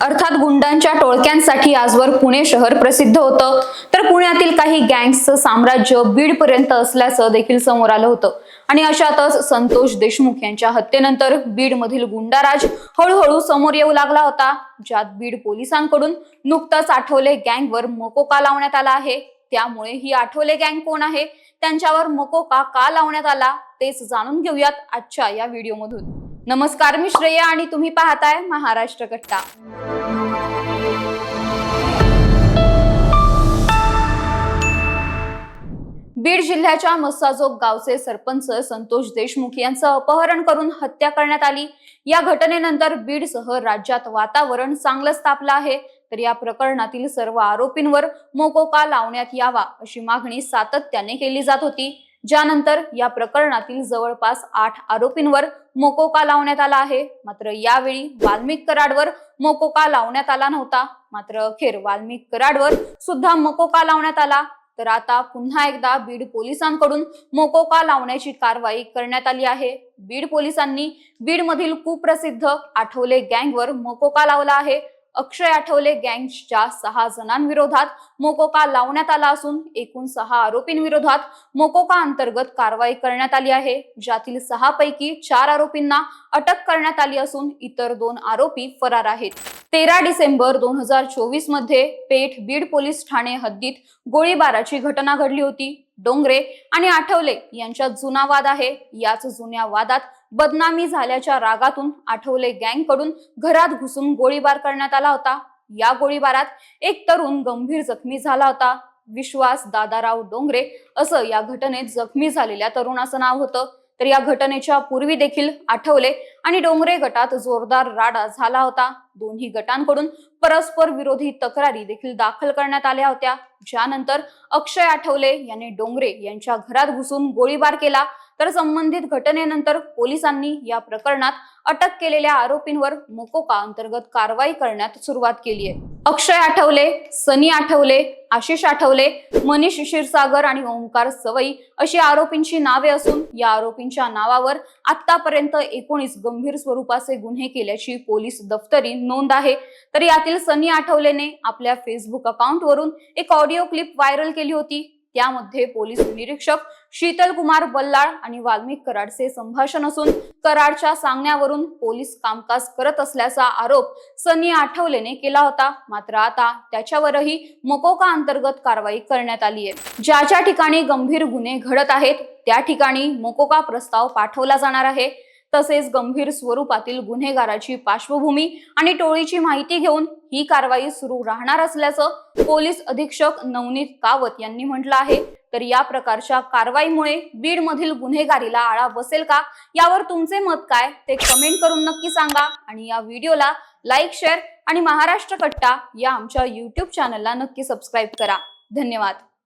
अर्थात गुंडांच्या टोळक्यांसाठी आजवर पुणे शहर प्रसिद्ध होतं. तर पुण्यातील काही गँग्सचं साम्राज्य बीड पर्यंत असल्याचं देखील समोर आलं होतं. आणि अशातच संतोष देशमुख यांच्या हत्येनंतर बीड मधील गुंडाराज हळूहळू समोर येऊ लागला होता. ज्यात बीड पोलिसांकडून नुकताच आठवले गँगवर मकोका लावण्यात आला आहे. त्यामुळे ही आठवले गँग कोण आहे? त्यांच्यावर मकोका का लावण्यात आला? तेच जाणून घेऊयात आजच्या या व्हिडिओमधून. नमस्कार मी श्रेया आणि तुम्ही पाहताय महाराष्ट्र कट्टा बीड जिल्ह्याच्या मस्साजोग गावचे सरपंच संतोष देशमुख यांचं अपहरण करून हत्या करण्यात आली. या घटनेनंतर बीडसह राज्यात वातावरण चांगलंच तापलं आहे. तर या प्रकरणातील सर्व आरोपींवर मोकोका लावण्यात यावा अशी मागणी सातत्याने केली जात होती. ज्यानंतर या प्रकरणातील जवळपास आठ आरोपींवर मोकोका लावण्यात आला आहे. मात्र यावेळी वाल्मिक कराडवर मोकोका लावण्यात आला नव्हता. मात्र अखेर वाल्मिक कराडवर सुद्धा मोकोका लावण्यात आला. तर आता पुन्हा एकदा बीड पोलिसांकडून मोकोका लावण्याची कारवाई करण्यात आली आहे. बीड पोलिसांनी बीड मधील कुप्रसिद्ध आठवले गँगवर मोकोका लावला आहे. अक्षय आठवले गँगच्या सहा जणांविरोधात मोकोका लावण्यात आला असून एकूण सहा आरोपींविरोधात मोकोका अंतर्गत कारवाई करण्यात आली आहे. ज्यातील सहा पैकी चार आरोपींना अटक करण्यात आली असून इतर दोन आरोपी फरार आहेत. तेरा डिसेंबर दोन हजार चोवीसमध्ये पेठ बीड पोलीस ठाणे हद्दीत गोळीबाराची घटना घडली होती. डोंगरे आणि आठवले यांच्यात जुना वाद आहे. याच जुन्या वादात बदनामी झाल्याच्या रागातून आठवले गँगकडून घरात घुसून गोळीबार करण्यात आला होता. या गोळीबारात एक तरुण गंभीर जखमी झाला होता. विश्वास दादाराव डोंगरे असं या घटनेत जखमी झालेल्या तरुणाचं नाव होतं. तर या घटनेच्या पूर्वी देखील आठवले आणि डोंगरे गटात जोरदार राडा झाला होता. दोन्ही गटांकडून परस्पर विरोधी तक्रारी देखील दाखल करण्यात आल्या होत्या. ज्यानंतर अक्षय आठवले यांनी डोंगरे यांच्या घरात घुसून गोळीबार केला. तर संबंधित घटनेनंतर पोलिसांनी या प्रकरणात अटक केलेल्या आरोपींवर मोकोका अंतर्गत कारवाई करण्यात सुरुवात केली आहे. अक्षय आठवले सनी आठवले आशिष आठवले मनीष क्षीरसागर आणि ओंकार सवई अशी आरोपींची नावे असून या आरोपींच्या नावावर आतापर्यंत एकोणीस गंभीर स्वरूपाचे गुन्हे केल्याची पोलीस दफ्तरी नोंद आहे. तर यातील सनी आठवलेने आपल्या फेसबुक अकाउंटवरून एक ऑडिओ क्लिप व्हायरल केली होती. त्यामध्ये पोलीस निरीक्षक शीतल कुमार बल्लाळ आणि वाल्मिक कराडचे संभाषण असून कराडच्या सांगण्यावरून पोलीस कामकाज करत असल्याचा आरोप सनी आठवलेने केला होता. मात्र आता त्याच्यावरही मकोका अंतर्गत कारवाई करण्यात आली आहे. ज्या ज्या ठिकाणी गंभीर गुन्हे घडत आहेत त्या ठिकाणी मकोका प्रस्ताव पाठवला जाणार आहे. तसेच गंभीर स्वरूपातील गुन्हेगाराची पार्श्वभूमी आणि टोळीची माहिती घेऊन ही कारवाई सुरू राहणार असल्याचं पोलीस अधीक्षक नवनीत कावत यांनी म्हटलं आहे. तर या प्रकारच्या कारवाईमुळे बीड मधील गुन्हेगारीला आळा बसेल का? यावर तुमचे मत काय? ते कमेंट करून नक्की सांगा. आणि या व्हिडिओला लाईक शेअर आणि महाराष्ट्र कट्टा या आमच्या युट्यूब चॅनलला नक्की सबस्क्राईब करा. धन्यवाद.